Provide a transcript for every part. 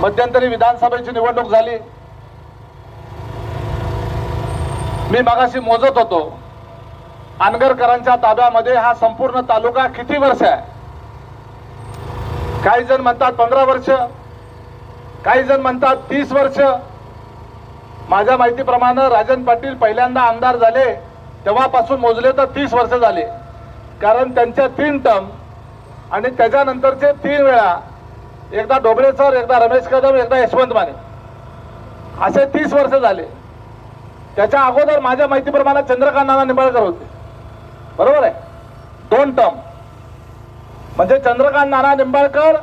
मध्यंतरी विधानसभेची निवडणूक झाली. मी मागाशी मोजत होतो आनगरकरांच्या ताब्यामध्ये हा संपूर्ण तालुका किती वर्ष आहे? काही जण म्हणतात पंधरा वर्ष काही जण म्हणतात तीस वर्ष. माझ्या माहितीप्रमाणे राजन पाटील पहिल्यांदा आमदार झाले तेव्हापासून मोजले तर तीस वर्ष झाले. कारण त्यांच्या तीन टर्म आणि त्याच्यानंतरचे तीन वेळा एकदा डोबळे सर एकदा रमेश कदम एकदा यशवंत माने. असे तीस वर्ष झाले. त्याच्या अगोदर माझ्या माहितीप्रमाणे चंद्रकांत नाना निंबाळकर होते. बरोबर आहे? दोन टर्म. म्हणजे चंद्रकांत नाना निंबाळकर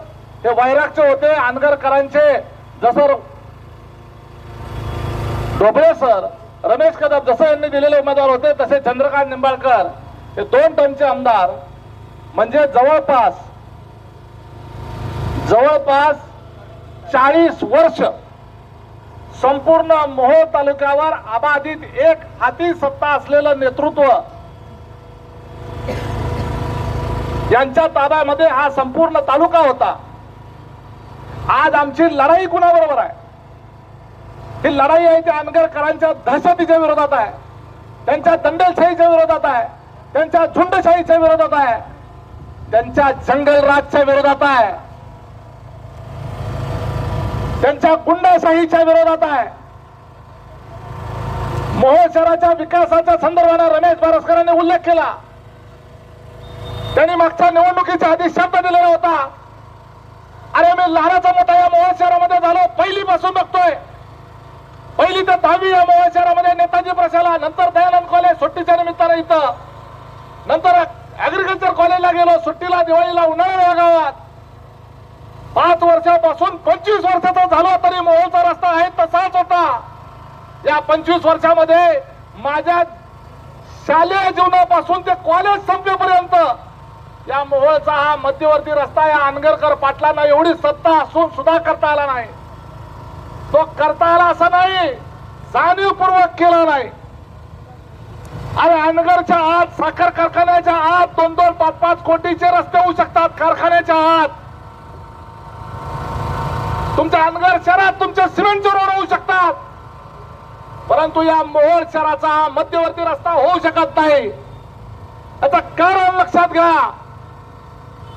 हे वैरागचे होते आनगरकरांचे. जसं डोबळे सर रमेश कदम जसं यांनी दिलेले उमेदवार होते तसे चंद्रकांत निंबाळकर हे दोन टर्मचे आमदार. म्हणजे जवळपास जवळपास चाळीस वर्ष संपूर्ण मोहोळ तालुक्यावर अबाधित एक हाती सत्ता असलेलं नेतृत्व यांच्या ताब्यामध्ये हा संपूर्ण तालुका होता. आज आमची लढाई कुणाबरोबर आहे? ही लढाई आहे त्या अनगरकरांच्या दहशतीच्या विरोधात आहे. त्यांच्या दंडलशाहीच्या विरोधात आहे. त्यांच्या झुंडशाहीच्या विरोधात आहे. त्यांच्या जंगलराजच्या विरोधात आहे. त्यांच्या गुंडाशाहीच्या विरोधात आहे. मोहोळ शहराच्या विकासाच्या संदर्भाने रमेश बारसकरांनी उल्लेख केला. त्यांनी मागच्या निवडणुकीच्या आधी शब्द दिलेला होता. अरे मी लहानाचा मोठा या मोहोळ शहरामध्ये झालो पहिलीपासून बघतोय. पहिली तर दहावी या मोहोळ शहरामध्ये नेताजी प्रशाला नंतर दयानंद कॉलेज सुट्टीच्या निमित्तानं इथं. नंतर ऍग्रिकल्चर कॉलेजला गेलो सुट्टीला दिवाळीला उन्हाळा या गावात. पाच वर्षापासून पंचवीस वर्षाचा झाला तरी मोहोळचा रस्ता आहे तसाच होता. या पंचवीस वर्षामध्ये माझ्या शालेय जीवनापासून ते कॉलेज संपेपर्यंत या मोहोळचा हा मध्यवर्ती रस्ता या अनगरकर पाटलांना एवढी सत्ता असून सुद्धा करता आला नाही. तो करता आला असं नाही जाणीवपूर्वक केला नाही. अरे अनगरच्या आत साखर कारखान्याच्या आत दोन दोन पाच पाच कोटीचे रस्ते होऊ शकतात कारखान्याच्या आत. तुमच्या अनगर शहरात तुमच्या सिमेंटचे रोड होऊ शकतात. परंतु या मोहोळ शहराचा मध्यवर्ती रस्ता होऊ शकत नाही. याचं कारण लक्षात घ्या.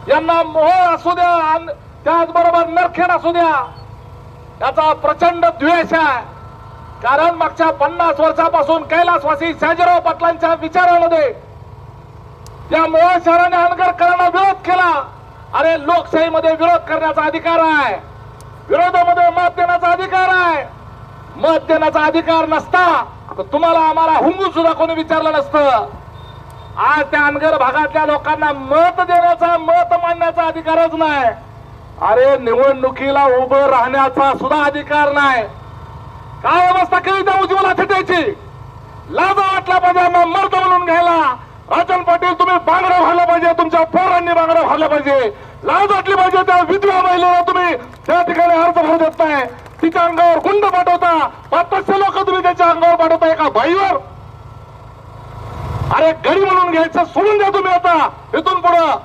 यांना मोहोळ असू द्या अन- त्याचबरोबर नरखेड असू द्या. याचा प्रचंड द्वेष आहे. कारण मागच्या पन्नास वर्षापासून कैलासवासी शाजीराव पाटलांच्या विचारामध्ये या मोहोळ शहराने अनगरकरांना विरोध केला. अरे लोकशाहीमध्ये विरोध करण्याचा अधिकार आहे. विरोधामध्ये मत देण्याचा अधिकार आहे. मत देण्याचा अधिकार नसता तर तुम्हाला आम्हाला हुंगून सुद्धा कोणी विचारलं नसतं. आज त्या अनगर भागातल्या लोकांना मत देण्याचा मत मांडण्याचा अधिकारच नाही. अरे निवडणुकीला उभं राहण्याचा सुद्धा अधिकार नाही. काय अवस्था केली त्या उज्ज्वला थिटेची? लाजा वाटला पाहिजे आम्हाला मर्द म्हणून घ्यायला. राजन पाटील तुम्ही बांगड्या भरल्या पाहिजे तुमच्या पोरांनी बांगड्या भरल्या पाहिजे. लाज वाटली पाहिजे त्या विधवा महिलेला तुम्ही. त्या ठिकाणी अर्ज भरू देत नाही तिच्या अंगावर गुंड पाठवता. पाचशे लोक तुम्ही त्याच्या अंगावर पाठवता एका बाईवर. अरे गडी म्हणून घ्यायचं सोडून द्या तुम्ही आता. इथून पुढं.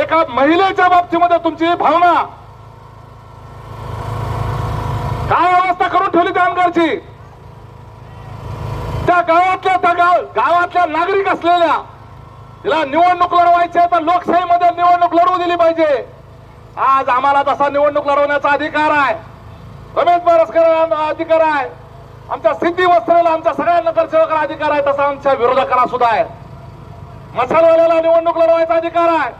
एका महिलेच्या बाबतीमध्ये तुमची भावना. काय अवस्था करून ठेवली त्या अंगारची त्या गावातल्या त्या गाव गावातल्या नागरिक असलेल्या तिला निवडणूक लढवायची आहे तर लोकशाहीमध्ये निवडणूक लढवू दिली पाहिजे. आज आम्हाला तसा निवडणूक लढवण्याचा अधिकार आहे. रमेश बारसकर अधिकार आहे. आमच्या सिद्धी वस्त्रेला आमच्या सगळ्या नगरसेवकाला अधिकार आहे तसा आमच्या विरोधकाला सुद्धा आहे. मसालवाल्याला निवडणूक लढवायचा अधिकार आहे.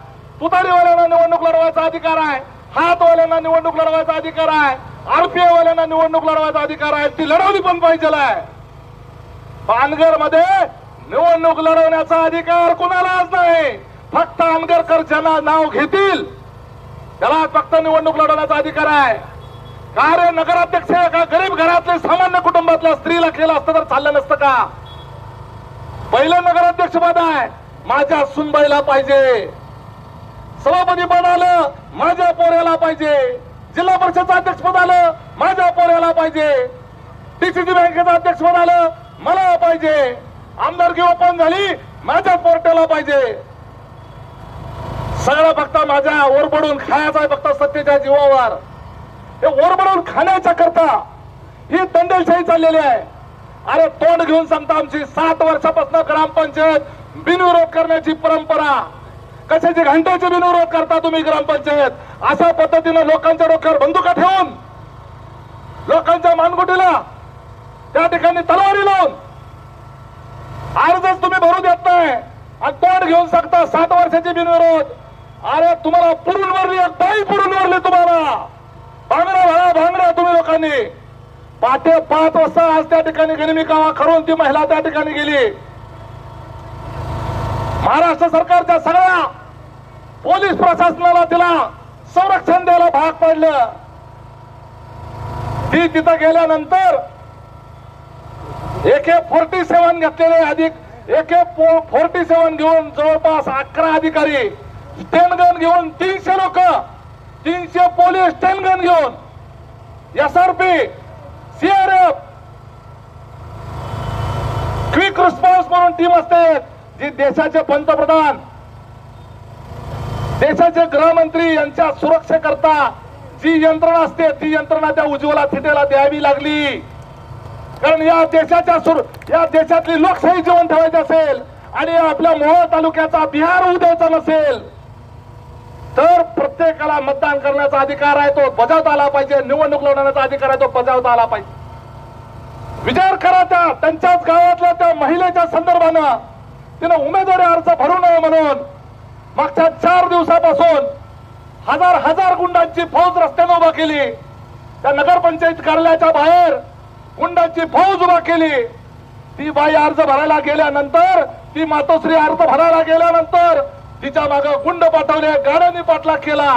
तुतारीवाल्यांना निवडणूक लढवायचा अधिकार आहे. हातवाल्यांना निवडणूक लढवायचा अधिकार आहे. आरपीआय वाल्यांना निवडणूक लढवायचा अधिकार आहे. ती लढवली पण पाहिजे आहे. पानगरमध्ये निवडणूक लढवण्याचा अधिकार कुणालाच नाही. फक्त आंबेडकर ज्यांना नाव घेतील त्याला फक्त निवडणूक लढवण्याचा अधिकार आहे. का नगराध्यक्ष एका गरीब घरातले सामान्य कुटुंबातल्या स्त्रीला केलं असतं तर चाललं नसतं का? पहिलं नगराध्यक्ष पद आहे. माझ्या सुनबाईला पाहिजे. सभापती पद आलं माझ्या पोऱ्याला पाहिजे. जिल्हा परिषदचं अध्यक्षपद आलं माझ्या पोऱ्याला पाहिजे. डीसीसी बँकेचं अध्यक्षपद आलं मला पाहिजे. आमदारकी ओपन झाली. माझ्या पोर्टला पाहिजे. सगळा फक्त माझ्या ओरबडून खायचा फक्त सत्तेच्या जीवावर. हे ओरबडून खाण्याच्या करता ही दंडेलशाही चाललेली आहे. अरे तोंड घेऊन सांगता आमची सात वर्षापासून ग्रामपंचायत बिनविरोध करण्याची परंपरा. कशाची घंटेची बिनविरोध करता तुम्ही ग्रामपंचायत? अशा पद्धतीनं लोकांच्या डोक्यावर बंदुका ठेवून लोकांच्या मानगुटीला त्या ठिकाणी तलवारी लावून अर्जच तुम्ही भरू देत नाही. आणि घेऊन सांगता सात वर्षाची बिनविरोध. अरे तुम्हाला पुरून वरली एक बाई पुरून वरली तुम्हाला. भांगडा भरा भांगडा तुम्ही लोकांनी. पहाटे पाच वाजता आज त्या ठिकाणी गनिमी कावा करून ती महिला त्या ठिकाणी गेली. महाराष्ट्र सरकारच्या सगळ्या पोलीस प्रशासनाला तिला संरक्षण द्यायला भाग पडलं. ती तिथं गेल्यानंतर एके फोर्टी सेवन घेतलेले अधिक एके फोर्टी सेव्हन घेऊन जवळपास अकरा अधिकारी स्टेनगन घेऊन तीनशे लोक तीनशे पोलीस स्टेनगन घेऊन S R P CRF quick response म्हणून टीम असते जी देशाचे पंतप्रधान देशाचे गृहमंत्री यांच्या सुरक्षेकरता जी यंत्रणा असते ती यंत्रणा त्या उज्ज्वला थिटेला द्यावी लागली. कारण या देशाच्या सुर या देशातली लोकशाही जीवन ठेवायची असेल आणि आपल्या मोहोळ तालुक्याचा बिहार होऊ नसेल तर प्रत्येकाला मतदान करण्याचा अधिकार आहे तो बजावता आला पाहिजे निवडणूक लढवण्याचा अधिकार आहे तो बजावता आला पाहिजे. विचार करा त्या त्यांच्याच गावातल्या त्या महिलेच्या संदर्भानं. तिनं उमेदवारी अर्ज भरू नये म्हणून मागच्या चार दिवसापासून हजार हजार गुंडांची फौज रस्त्याने उभा केली. त्या नगरपंचायत कार्यालयाच्या बाहेर गुंडांची फौज उभा केली. ती बाई अर्ज भरायला गेल्यानंतर ती मातोश्री अर्ज भरायला गेल्यानंतर तिच्या माग गुंड पाठवले गाड्यांनी पाठलाग केला.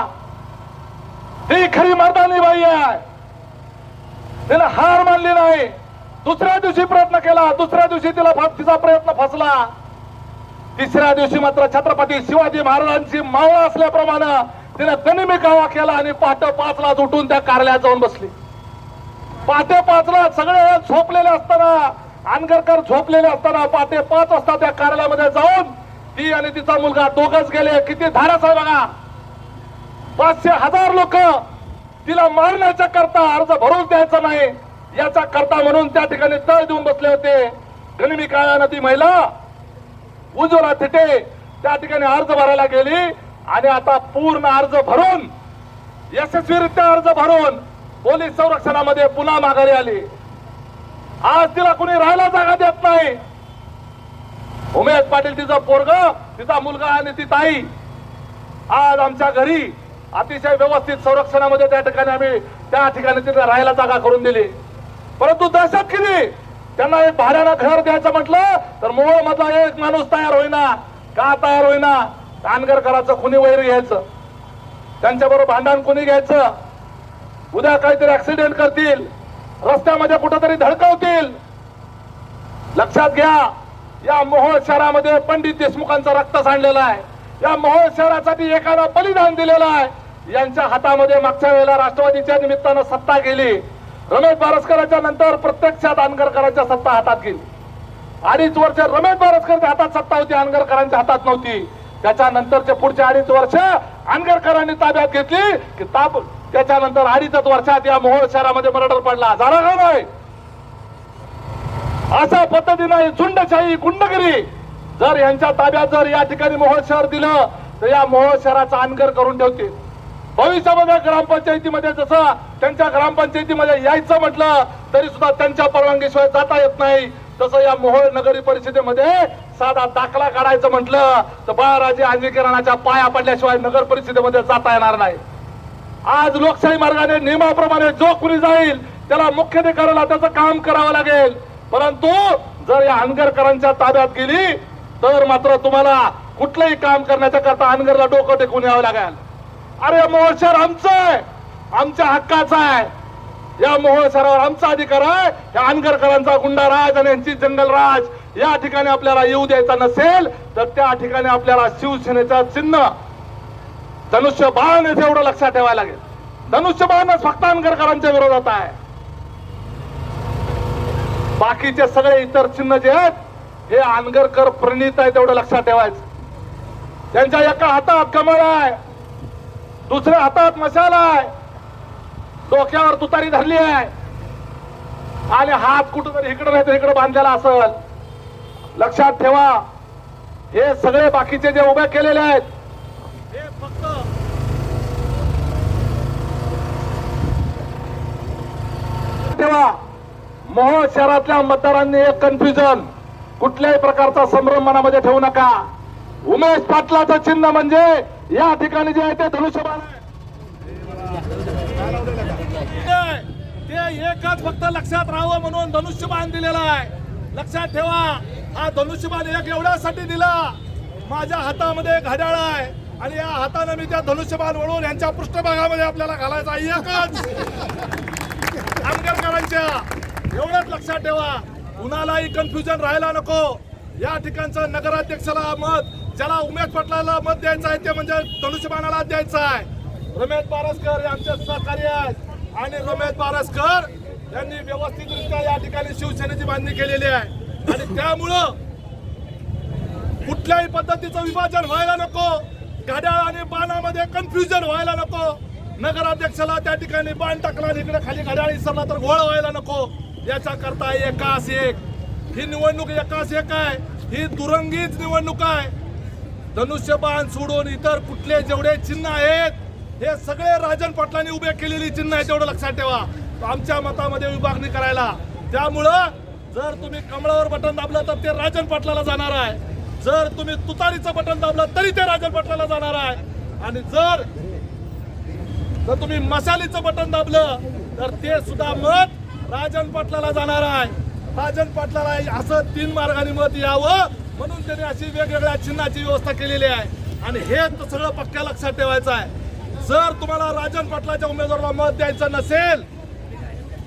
ती खरी मर्दानी बाई आहे. तिला हार मानली नाही. दुसऱ्या दिवशी प्रयत्न केला. दुसऱ्या दिवशी तिला तिचा प्रयत्न फसला. तिसऱ्या दिवशी मात्र छत्रपती शिवाजी महाराजांची मावळ असल्याप्रमाणे तिने गनिमी कावा केला आणि पहाटे पाचला उठून त्या कार्यालयात जाऊन बसली. पाटे पाचला सगळे झोपलेले असताना आनगरकर झोपलेले असताना पाटे पाच वाजता त्या कार्यालयामध्ये जाऊन ती आणि तिचा मुलगा दोघच गेले. किती धाडस आहे बघा. पाचशे हजार लोक तिला मारण्याच्या करता अर्ज भरून द्यायचा नाही. याचा करता म्हणून त्या ठिकाणी तळ देऊन बसले होते. गनिमी काळानं ती महिला उजोरा थिटे त्या ठिकाणी अर्ज भरायला गेली आणि आता पूर्ण अर्ज भरून यशस्वीरित्या अर्ज भरून पोलीस संरक्षणामध्ये पुन्हा माघारी आली. आज तिला कुणी राहायला जागा देत नाही. उमेश पाटील तिचा पोरग तिचा मुलगा आणि ती ताई. आज आमच्या घरी अतिशय व्यवस्थित संरक्षणामध्ये त्या ठिकाणी आम्ही त्या ठिकाणी तिथे राहायला जागा करून दिली. परंतु दहशत किती? त्यांना एक भाड्यानं घर द्यायचं म्हटलं तर मुळ मधला एक माणूस तयार होईना का तयार होईना? कानगरकराचं कुणी वैर घ्यायचं. त्यांच्याबरोबर भांडण कुणी घ्यायचं? उद्या काहीतरी ऍक्सिडेंट करतील. रस्त्यामध्ये कुठंतरी धडकवतील. लक्षात घ्या या मोहोळ शहरामध्ये पंडित देशमुखांचं रक्त सांडलेलं आहे. या मोहोळ शहरासाठी एकानं बलिदान दिलेलं आहे. यांच्या हातामध्ये मागच्या वेळेला राष्ट्रवादीच्या निमित्तानं सत्ता गेली. रमेश बारसकरांच्या नंतर प्रत्यक्षात आनगरकरांच्या सत्ता हातात गेली. अडीच वर्ष रमेश बारसकरच्या हातात सत्ता होती आनगरकरांच्या हातात नव्हती. त्याच्यानंतरचे पुढचे अडीच वर्ष आनगरकरांनी ताब्यात घेतली की ताब त्याच्यानंतर अडीचच वर्षात या मोहोळ शहरामध्ये मर्डर पडला. झाला का नाही? अशा पद्धतीनं झुंडशाही गुंडगिरी जर यांच्या ताब्यात जर या ठिकाणी मोहोळ शहर दिलं तर या मोहोळ शहराचा अनगर करून ठेवतील. भविष्यामध्ये ग्रामपंचायतीमध्ये जसं त्यांच्या ग्रामपंचायतीमध्ये यायचं म्हटलं तरी सुद्धा त्यांच्या परवानगीशिवाय जाता येत नाही. तसं या मोहोळ नगरी परिषदेमध्ये साधा दाखला काढायचं म्हटलं तर बाळाराजे आंजेकरांच्या पाया पडल्याशिवाय नगर परिषदेमध्ये जाता येणार नाही. आज लोकशाही मार्गाने नियमाप्रमाणे जो कुणी जाईल. त्याला मुख्याधिकाऱ्याला त्याचं काम करावं लागेल. परंतु जर या अनगरकरांच्या ताब्यात गेली तर मात्र तुम्हाला कुठलंही काम करण्याच्या करता अनगरला डोकं टेकून यावं लागेल. अरे मोहोळ शहर आमचं आहे. आमच्या हक्काचं आहे. या मोहोळ शहरावर आमचा अधिकार आहे. या अनगरकरांचा गुंडाराज आणि यांची जंगलराज या ठिकाणी आपल्याला येऊ द्यायचा नसेल तर त्या ठिकाणी आपल्याला शिवसेनेचा चिन्ह धनुष्यबाण येथे एवढं लक्षात ठेवायला लागेल. धनुष्य बाणच फक्त अनगरकरांच्या विरोधात आहे. बाकीचे सगळे इतर चिन्ह जे आहेत हे आनगरकर प्रणित आहे तेवढं लक्षात ठेवायचं. त्यांच्या एका हातात कमळ आहे दुसऱ्या हातात मशाला आहे. डोक्यावर तुतारी धरली आहे. आणि हात कुठं तरी इकडं नाही तर इकडं बांधलेला असल. लक्षात ठेवा हे सगळे बाकीचे जे उभे केलेले आहेत हे फक्त तेव्हा मोहोळ शहरातल्या मतदारांनी एक कन्फ्युजन कुठल्याही प्रकारचा संभ्रम मनामध्ये ठेवू नका. उमेश पाटलाचं चिन्ह म्हणजे या ठिकाणी जे आहे ते धनुष्यबाण ते एकच फक्त लक्षात राहावं म्हणून धनुष्यबाण दिलेला आहे. लक्षात ठेवा हा धनुष्यबाण एक एवढ्यासाठी दिला. माझ्या हातामध्ये एक घड्याळ आहे आणि या हाताने मी त्या धनुष्यबाण वळून यांच्या पृष्ठभागामध्ये आपल्याला घालायचा एकच. आंबेडकरांच्या एवढंच लक्षात ठेवा. कुणालाही कन्फ्युजन राहायला नको. या ठिकाणचं नगराध्यक्षाला मत ज्याला उमेश पटलाला मत द्यायचं आहे ते म्हणजे धनुष्यबाणाला द्यायचं आहे. रमेश बारसकर हे आमचे सहकारी आहेत. आणि रमेश बारसकर यांनी व्यवस्थितरित्या या ठिकाणी शिवसेनेची बांधणी केलेली आहे. आणि त्यामुळं कुठल्याही पद्धतीचं विभाजन व्हायला नको. घड्याळ आणि बाणामध्ये कन्फ्युजन व्हायला नको. नगराध्यक्षाला त्या ठिकाणी बाण टाकला आणि इकडे खाली घड्याळ इसरला तर घोळ व्हायला नको. याचा करता एकास एक. ही निवडणूक एकास एक आहे. ही दुरंगीच निवडणूक आहे. धनुष्यबाण सोडून इतर कुठले जेवढे चिन्ह आहेत हे सगळे राजन पाटलांनी उभे केलेली चिन्ह आहे तेवढं लक्षात ठेवा. आमच्या मतामध्ये विभागणी करायला. त्यामुळं जर तुम्ही कमळावर बटन दाबलं तर ते राजन पाटलाला जाणार आहे. जर तुम्ही तुतारीचं बटन दाबलं तरी ते राजन पाटलाला जाणार आहे. आणि जर जर तुम्ही मसालीचं बटन दाबलं तर ते सुद्धा मत राजन पाटलाला जाणार आहे. राजन पाटलाला असं तीन मार्गाने मत यावं म्हणून त्यांनी अशी वेगवेगळ्या चिन्हाची व्यवस्था केलेली आहे. आणि हे तर सगळं पक्क्या लक्षात ठेवायचं आहे. जर तुम्हाला राजन पाटलाच्या उमेदवाराला मत द्यायचं नसेल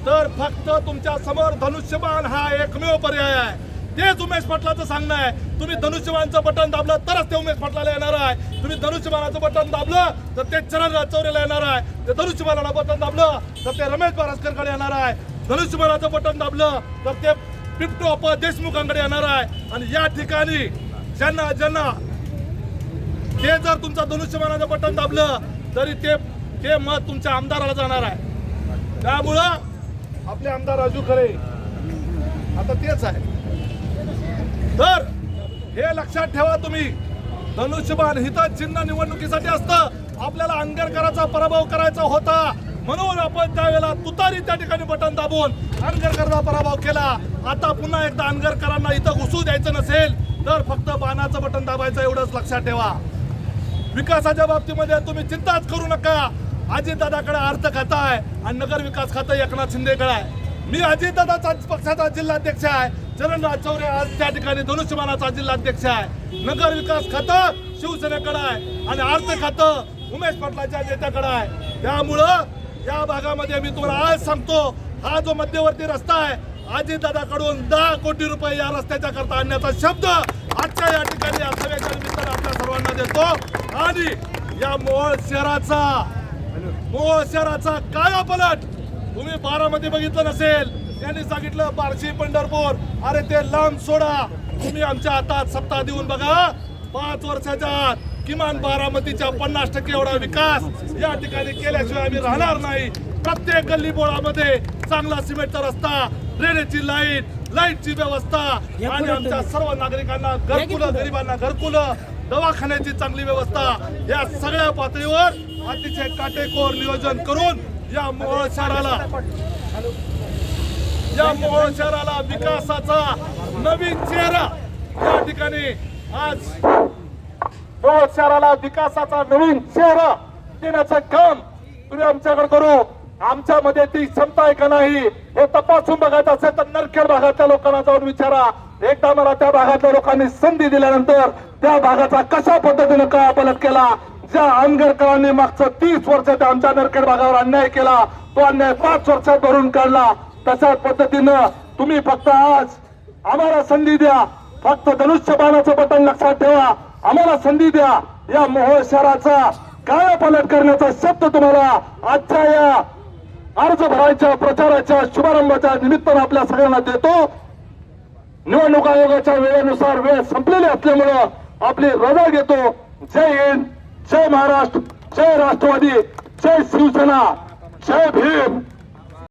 तर फक्त तुमच्यासमोर धनुष्यबाण हा एकमेव पर्याय आहे. तेच उमेश पाटलाचं सांगणं आहे. तुम्ही धनुष्यबाणचं बटन दाबलं तरच ते उमेश पाटलाला येणार आहे. तुम्ही धनुष्यबाणाचं बटन दाबलं तर ते चरण चौरेला येणार आहे. ते धनुष्यबाणाला बटन दाबलं तर ते रमेश बारासकरकडे येणार आहे. धनुष्यबाणाचं बटन दाबलं तर ते पिपटो अप देशमुखांकडे येणार आहे. आणि या ठिकाणी ज्यांना ज्यांना ते जर तुमचं धनुष्यबाणाचं बटन दाबलं तरी ते ते मत तुमच्या आमदाराला जाणार आहे. त्यामुळं आपले आमदार राजू खरे आता तेच आहे. तर हे लक्षात ठेवा तुम्ही. धनुष्यबाण हित चिन्ह निवडणुकीसाठी असतं. आपल्याला अंगरकराचा पराभव करायचा होता. म्हणून आपण त्यावेळेला तुतारी त्या ठिकाणी बटन दाबून अंगरकरचा पराभव केला. आता पुन्हा एकदा अंगरकरांना इथं घुसू द्यायचं नसेल तर फक्त बाणाचं बटन दाबायचं एवढंच लक्षात ठेवा. विकासाच्या बाबतीमध्ये तुम्ही चिंताच करू नका. अजितदादाकडे अर्थ खातं आहे आणि नगर विकास खातं एकनाथ शिंदेकडे आहे. मी अजितदादाचा पक्षाचा जिल्हाध्यक्ष आहे. चरणराज चौरे आज त्या ठिकाणी धनुष्यमानाचा जिल्हाध्यक्ष आहे. नगर विकास खातं शिवसेनेकडे आहे आणि अर्थ खातं उमेश पाटलाच्या नेत्याकडे आहे. त्यामुळं या भागामध्ये मी तुम्हाला आज सांगतो हा जो मध्यवर्ती रस्ता आहे आजीदादाकडून दहा कोटी रुपये या रस्त्याच्या करता आणण्याचा शब्द आजच्या या ठिकाणी या सभेच्या निमित्तानं आपल्या सर्वांना देतो. आणि या मोहोळ शहराचा मोहोळ शहराचा काय पलट तुम्ही बारामध्ये बघितलं नसेल त्यांनी सांगितलं बार्शी पंढरपूर. अरे ते लांब सोडा. तुम्ही आमच्या हातात सत्ता देऊन बघा. पाच वर्षाच्या आत किमान बारामतीच्या पन्नास टक्के एवढा विकास या ठिकाणी केल्याशिवाय आम्ही राहणार नाही. प्रत्येक गल्ली बोळामध्ये चांगला सिमेंटचा रस्ता ड्रेनेजची लाइट लाईटची व्यवस्था आणि आमच्या सर्व नागरिकांना घरकुलं गरिबांना घरकुलं दवाखान्याची चांगली व्यवस्था या सगळ्या पातळीवर अतिशय काटेकोर नियोजन करून या मोहोळ शहराला या मोहोळ शहराला विकासाचा नवीन चेहरा या ठिकाणी आज मोहोळ शहराला विकासाचा नवीन चेहरा देण्याचं काम तुम्ही आमच्याकडे करू. आमच्यामध्ये ती क्षमता आहे का नाही हे तपासून बघायचं असेल तर नरखेड भागातल्या लोकांना जाऊन विचारा. एकदा मला त्या भागातल्या लोकांनी संधी दिल्यानंतर त्या भागाचा कशा पद्धतीनं काय पलट केला? ज्या आंगरकरांनी मागचं तीस वर्ष त्या आमच्या नरखेड भागावर अन्याय केला तो अन्याय पाच वर्षात भरून काढला. तशाच पद्धतीनं तुम्ही फक्त आज आम्हाला संधी द्या. फक्त धनुष्य बाणाचं बटन लक्षात ठेवा. आम्हाला संधी द्या. या मोहोळ शहराचा काय पलट करण्याचा शब्द तुम्हाला आजच्या या अर्ज भरायच्या प्रचाराच्या शुभारंभाच्या निमित्तानं आपल्या सगळ्यांना देतो. निवडणूक आयोगाच्या वेळेनुसार वेळ संपलेली असल्यामुळं आपली रजा घेतो. जय हिंद जय महाराष्ट्र जय राष्ट्रवादी जय शिवसेना जय भीम.